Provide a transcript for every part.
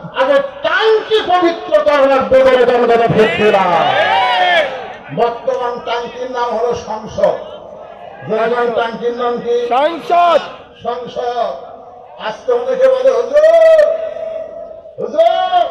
আগে টাঙ্কি পবিত্র করা লাগবে বলে জনগণের বর্তমান টাঙ্কির নাম হলো সংসদ। জনগণ টাঙ্কির নাম কি? সংসদ। সংসদ। আজকে অনেকে বলে হুজুর হুজুর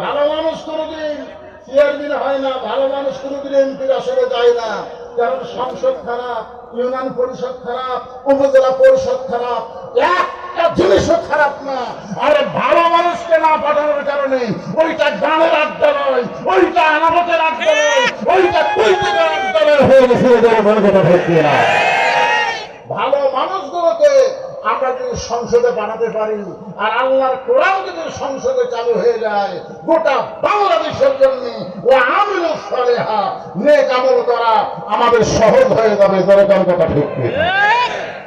ভালো মানুষ কোনোদিন চেয়ারম্যান হয় না ভালো মানুষ কোনোদিন এমপির আসলে যায় না। কারণ সংসদ খারাপ ইউনিয়ন পরিষদ খারাপ উপজেলা পরিষদ খারাপ। একটা জিনিসও খারাপ না। আরে ভালো মানুষকে না পাঠানোর কারণে ওইটা গানের আড্ডা নয় ওইটা আনাবতের আড্ডা নয় ওইটা কৈতিকের আড্ডা নয়। হয়ে গেছে না। ভালো মানুষগুলোকে আমরা যদি সংসদে বানাতে পারি আর আল্লাহর কোরআন যদি সংসদে চালু হয়ে যায় গোটা বাংলাদেশের জন্য ও আমিল সালেহা নেক আমল করা আমাদের সহজ হয়ে যাবে দরকার কথা ঠিক?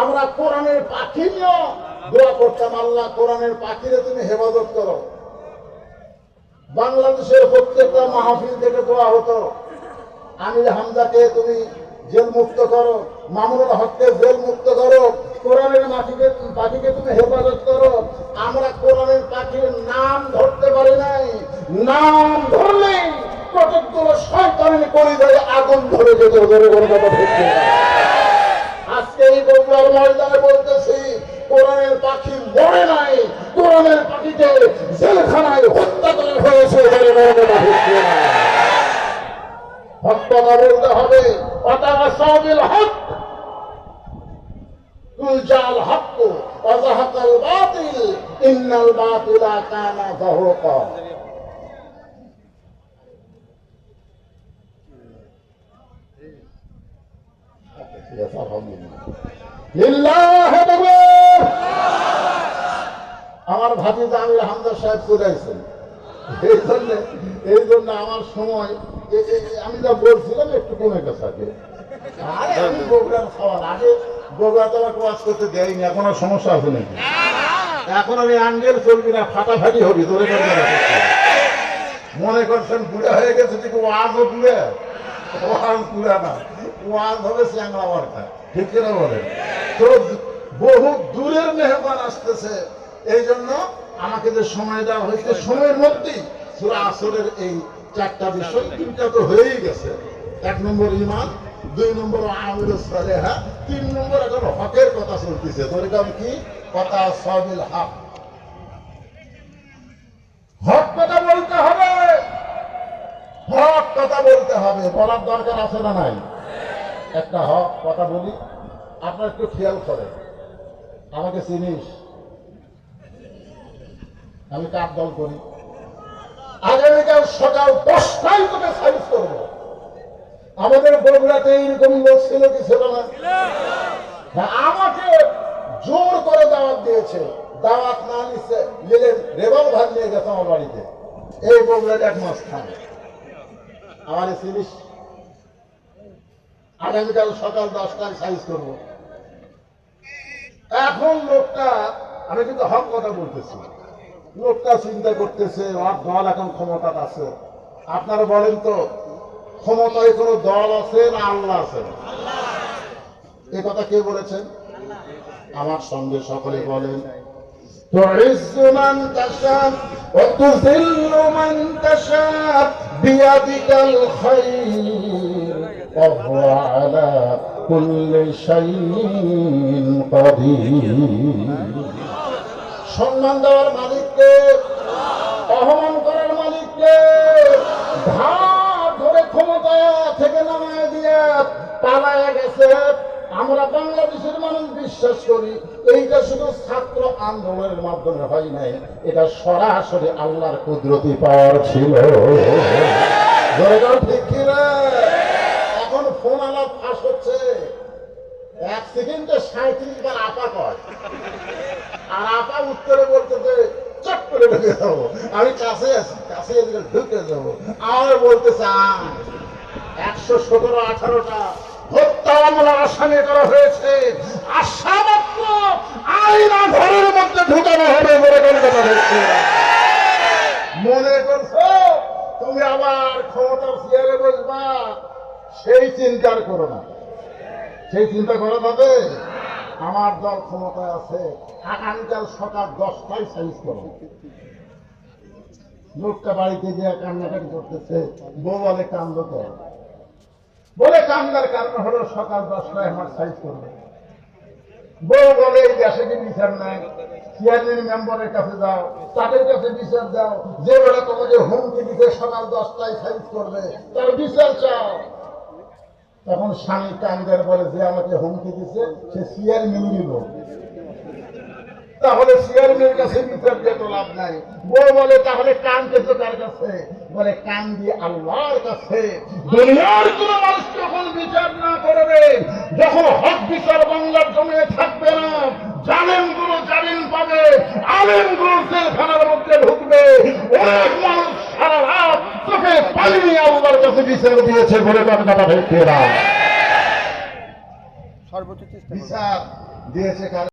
আমরা কোরআনের পাখি নিয়ে দোয়া করতাম, আল্লাহ, কোরআনের পাখিরে তুমি হেফাজত করো। বাংলাদেশের প্রত্যেকটা মাহফিল থেকে দোয়া হতো। আমির হামজাকে তুমি জেল মুক্ত করো, মামুনুল হককে জেল মুক্ত করো, কোরআনের মাটিকে, পাখিকে তুমি হেফাজত করো। আমরা কোরআনের পাখির নাম ধরতে পারি নাই। নাম ধরলেই কতগুলো শয়তানের পরিবারে আগুন ধরে যেত ধরে কোনো কথা বগুড়ার ময়দানে বলতেছি, কোরআনের পাখি মরে নাই, কোরআনের পাখিকে জেলখানায় হত্যা করা হয়েছে কথা বলতে হবে অতাবাসাবিল হক কুল হক, অজাহাকাল বাতিল, ইন্নাল বাতিলা কানা যাহুকা ঠিক আছে, আলহামদুলিল্লাহ। আমার ভাতিজা আমির হামদা সাহেব আসছেন এই জন্য এই জন্য আমার সময় আমি যা বলছিলাম একটু কমে গেছে আমি ওয়াজ করতে দেয়নি, এখন আর সমস্যা এখন আমি চলবি না, ফাটাফাটি হবি মনে করছেন বুড়া হয়ে গেছে ওয়াজ না। হবে চ্যাংলা মার্কা তো বহু দূরের মেহমান আসতেছে। এই জন্য আমাকে যে সময় দেওয়া হয়েছে, সময়ের মধ্যেই সুরা আসরের এই চারটা বিষয় তো হয়েই গেছে। এক নম্বর ইমান দুই নম্বর আমির সালেহা, তিন নম্বর এখন হকের কথা চলতেছে তোর কাম কি? কথা সবিল হক। হক কথা বলতে হবে। হক কথা বলতে হবে। বলার দরকার আছে না নাই? একটা হক কথা বলি আপনার একটু খেয়াল করেন। আমাকে চিনিস? আমি কার দল করি? আগামীকাল সকাল দশটায় তোকে সার্ভিস করব। আমাদের বগুড়াতে এইরকম লোক ছিল কি ছিল না? হ্যাঁ, আমাকে জোর করে দাওয়াত দিয়েছে। দাওয়াত না নিচ্ছে নিলে রেভলভার নিয়ে গেছে আমার বাড়িতে। এই বগুড়ার এক মাস খান। আমার চিনিস? আগামীকাল সকাল দশটায় সাইজ করব এখন লোকটা আমি কিন্তু হক কথা বলতেছি লোকটা চিন্তা করতেছে ওর দল এখন ক্ষমতা আছে আপনারা বলেন তো ক্ষমতায় কোনো দল আছে না আল্লাহ আছে এ কথা কে বলেছেন আমার সঙ্গে সকলে বলেন تعز من تشاء وتذل من تشاء بيدك الخير وهو على كل شيء قدير সম্মান দেওয়ার মালিককে অপমান করার মালিককে ধার ধরে ক্ষমতা থেকে নামায় দিয়ে পালায় গেছে আমরা বাংলাদেশের মানুষ বিশ্বাস করি এইটা শুধু ছাত্র আন্দোলনের মাধ্যমে হয় নাই এটা সরাসরি আল্লাহর কুদরতি পাওয়ার ছিল জয়গান ঠিক সেকেন্ডে সাঁত্রিশ বার আপা কয়। আর আপা উত্তরে বলতে যে চট্ট করে ঢুকে যাব। আমি কাছে আছি কাছে ঢুকে যাব। আমার বলতে চান একশো সতেরো, আঠারোটা হত্যা মধ্যে ঢুকানো হচ্ছে মনে করছ? তুমি আবার সেই চিন্তার করো না। সেই চিন্তা করা যাবে? আমার দল ক্ষমতায় আছে, আগামীকাল সকাল দশটায় সাইজ করো। লোকটা বাড়িতে গিয়ে কান্নাকাটি করতেছে, বউ বলে কান্দ কর বলে কান্দার কারণ হলো সকাল দশটায় আমার সাইজ করবে। বউ বলে এই দেশে কি বিচার নাই? চেয়ারম্যান মেম্বারের কাছে যাও, তাদের কাছে বিচার দাও। যে বেলা তোমাকে হুমকি দিতে সকাল দশটায় সাইজ করবে, তার বিচার চাও। তখন স্বামী কান্দের বলে যে আমাকে হুমকি দিছে, সে চেয়ারম্যানেরই লোক তাহলে চেয়ারম্যানের কাছে তাহলে কান কার কাছে? বলে, কান দিয়ে আল্লাহর কাছে। দুনিয়ার কোন মানুষ যখন বিচার না করবে, যখন হক বিচার বাংলার থাকবে না গুলো পাবে গুলো মধ্যে ঢুকবে, অনেক আল্লাহর কাছে বিচার দিয়েছে বলে কথা ভেবে সর্বোচ্চ চেষ্টা। বিচার দিয়েছে